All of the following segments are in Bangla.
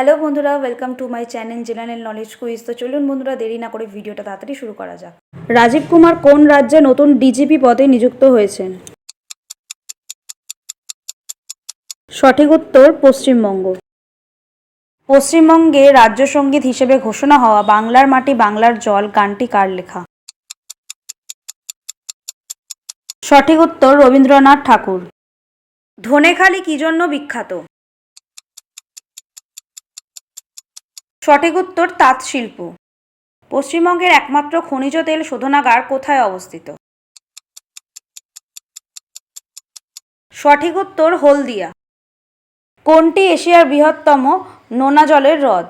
হ্যালো বন্ধুরা welcome to my channel general knowledge quiz তো চলুন বন্ধুরা, দেরি না করে ভিডিওটা তাড়াতাড়ি শুরু করা যাক। রাজীব কুমার কোন রাজ্যে নতুন ডিজিপি পদে নিযুক্ত হয়েছেন? সঠিক উত্তর, পশ্চিমবঙ্গ। পশ্চিমবঙ্গে রাজ্য সংগীত হিসেবে ঘোষণা হওয়া বাংলার মাটি, বাংলার জল, গানটি কার লেখা? সঠিক উত্তর, রবীন্দ্রনাথ ঠাকুর। ধনেখালি কি জন্য বিখ্যাত? সঠিক উত্তর তাঁত শিল্প পশ্চিমবঙ্গের একমাত্র খনিজ তেল শোধনাগার কোথায় অবস্থিত? সঠিক উত্তর হলদিয়া। কোনটি এশিয়ার বৃহত্তম নোনা জলের হ্রদ?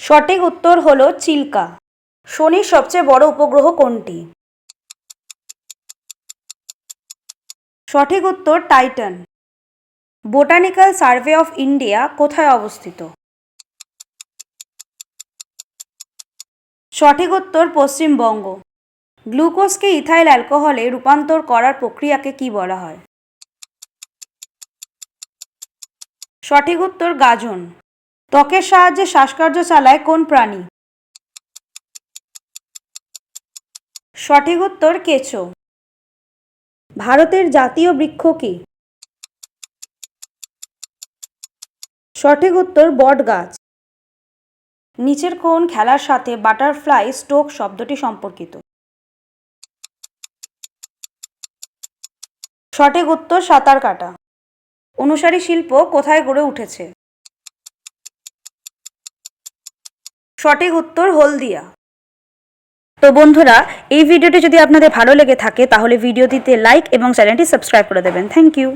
সঠিক উত্তর হল চিল্কা। শনির সবচেয়ে বড় উপগ্রহ কোনটি? সঠিক উত্তর Titan. Botanical survey of India কোথায় অবস্থিত? সঠিক উত্তর পশ্চিমবঙ্গ। গ্লুকোজকে ইথাইল অ্যালকোহলে রূপান্তর করার প্রক্রিয়াকে কি বলা হয়? সঠিক উত্তর গাজন। ত্বকের সাহায্যে শ্বাসকার্য চালায় কোন প্রাণী? সঠিক উত্তর কেঁচো। ভারতের জাতীয় বৃক্ষ কি? সঠিক উত্তর বট গাছ। নিচের কোন খেলার সাথে বাটারফ্লাই স্টোক শব্দটি সম্পর্কিত। সঠিক উত্তর সাঁতার কাটা। অনুসারী শিল্প কোথায় গড়ে উঠেছে? সঠিক উত্তর হলদিয়া। তো বন্ধুরা, এই ভিডিওটি যদি আপনাদের ভালো লেগে থাকে, তাহলে ভিডিওটিতে লাইক এবং চ্যানেলটি সাবস্ক্রাইব করে দেবেন। Thank you.